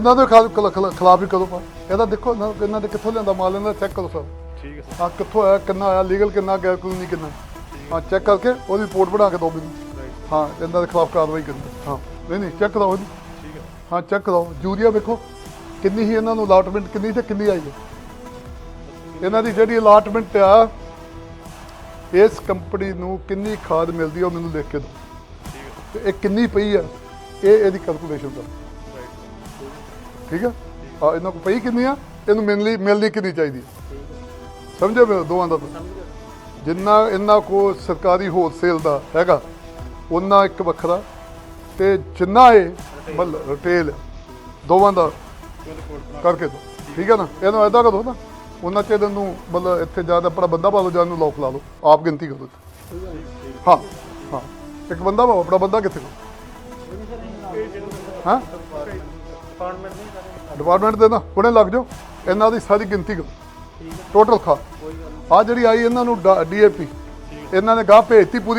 ਇਹਨਾਂ ਦੇ ਖਿਲਾਫ ਹੀ ਕਦੋਂ ਪਾ ਇਹਦਾ ਦੇਖੋ ਇਹਨਾਂ ਦੇ ਕਿੱਥੋਂ ਲਿਆਂਦਾ ਮਾਲ ਇਹਨਾਂ ਚੈੱਕ ਕਰੋ ਸਰ ਠੀਕ ਹੈ ਸਰ। ਆ ਕਿੱਥੋਂ ਆਇਆ ਕਿੰਨਾ ਆਇਆ ਲੀਗਲ ਕਿੰਨਾ ਗੈਰ ਕਾਨੂੰਨੀ ਕਿੰਨਾ। ਹਾਂ। ਚੈੱਕ ਕਰਕੇ ਉਹਦੀ ਰਿਪੋਰਟ ਬਣਾ ਕੇ ਦਿਓ ਮੈਨੂੰ। ਹਾਂ ਇਹਨਾਂ ਦੇ ਖਿਲਾਫ ਕਾਰਵਾਈ ਕਰਨੀ। ਹਾਂ। ਨਹੀਂ ਨਹੀਂ ਚੈੱਕ ਕਰਾਓ ਇਹਨੂੰ। ਠੀਕ ਹੈ। ਹਾਂ ਚੈੱਕ ਕਰਾਓ। ਯੂਰੀਆ ਵੇਖੋ ਕਿੰਨੀ ਹੀ ਇਹਨਾਂ ਨੂੰ ਅਲਾਟਮੈਂਟ ਕਿੰਨੀ ਤੇ ਕਿੰਨੀ ਆਈ ਹੈ। ਇਹਨਾਂ ਦੀ ਜਿਹੜੀ ਅਲਾਟਮੈਂਟ ਆ ਇਸ ਕੰਪਨੀ ਨੂੰ ਕਿੰਨੀ ਖਾਦ ਮਿਲਦੀ ਉਹ ਮੈਨੂੰ ਲਿਖ ਕੇ ਦਿਓ। ਠੀਕ ਹੈ। ਤੇ ਇਹ ਕਿੰਨੀ ਪਈ ਆ ਇਹ ਇਹਦੀ ਕੈਲਕੂਲੇਸ਼ਨ ਦਾ ਠੀਕ ਆ ਆ ਇਹਨਾਂ ਕੋਲ ਪਈ ਕਿੰਨੀ ਆ? ਇਹਨੂੰ ਮਿਲਣੀ ਮਿਲਣੀ ਕਿੰਨੀ ਚਾਹੀਦੀ? ਆ। ਸਮਝਿਆ ਮੇਰੇ ਦੋਵਾਂ ਦਾ? ਜਿੰਨਾ ਇਹਨਾਂ ਕੋ ਸਰਕਾਰੀ ਹੋਲਸੇਲ ਦਾ ਹੈਗਾ ਉਹਨਾਂ ਇੱਕ ਵੱਖਰਾ ਤੇ ਜਿੰਨਾ ਇਹ ਮਤਲਬ ਰਿਟੇਲ ਦੋਵਾਂ ਦਾ ਕਰਕੇ ਦੋ। ਠੀਕ ਹੈ ਨਾ? ਇਹਨੂੰ ਐਦਾਂ ਕਰੋ ਨਾ ਉਹਨਾਂ ਚ ਇਹਨੂੰ ਮਤਲਬ ਇੱਥੇ ਜਾ ਆਪਣਾ ਬੰਦਾ ਪਾ ਲਓ ਜਾਂ ਇਹਨੂੰ ਲੋਕ ਲਾ ਲਓ। ਆਪ ਗਿਣਤੀ ਕਰੋ ਹਾਂ ਹਾਂ। ਇੱਕ ਬੰਦਾ ਪਾਓ, ਆਪਣਾ ਬੰਦਾ ਕਿੱਥੇ ਹਾਂ? ਡਿਪਾਰਟਮੈਂਟ ਨਹੀਂ ਕਰ ਡਿਪਾਰਟਮੈਂਟ ਦੇ ਨਾ ਹੁਣੇ ਲੱਗ ਜਾਓ। ਇਹਨਾਂ ਦੀ ਸਾਰੀ ਗਿਣਤੀ ਕਰੋ। ਟੋਟਲ ਖਾ। ਆ ਜਿਹੜੀ ਆਈ ਇਹਨਾਂ ਨੂੰ ਡੀਏਪੀ ਇਹਨਾਂ ਨੇ ਗਾਹ ਭੇਜਤੀ ਪੂਰੀ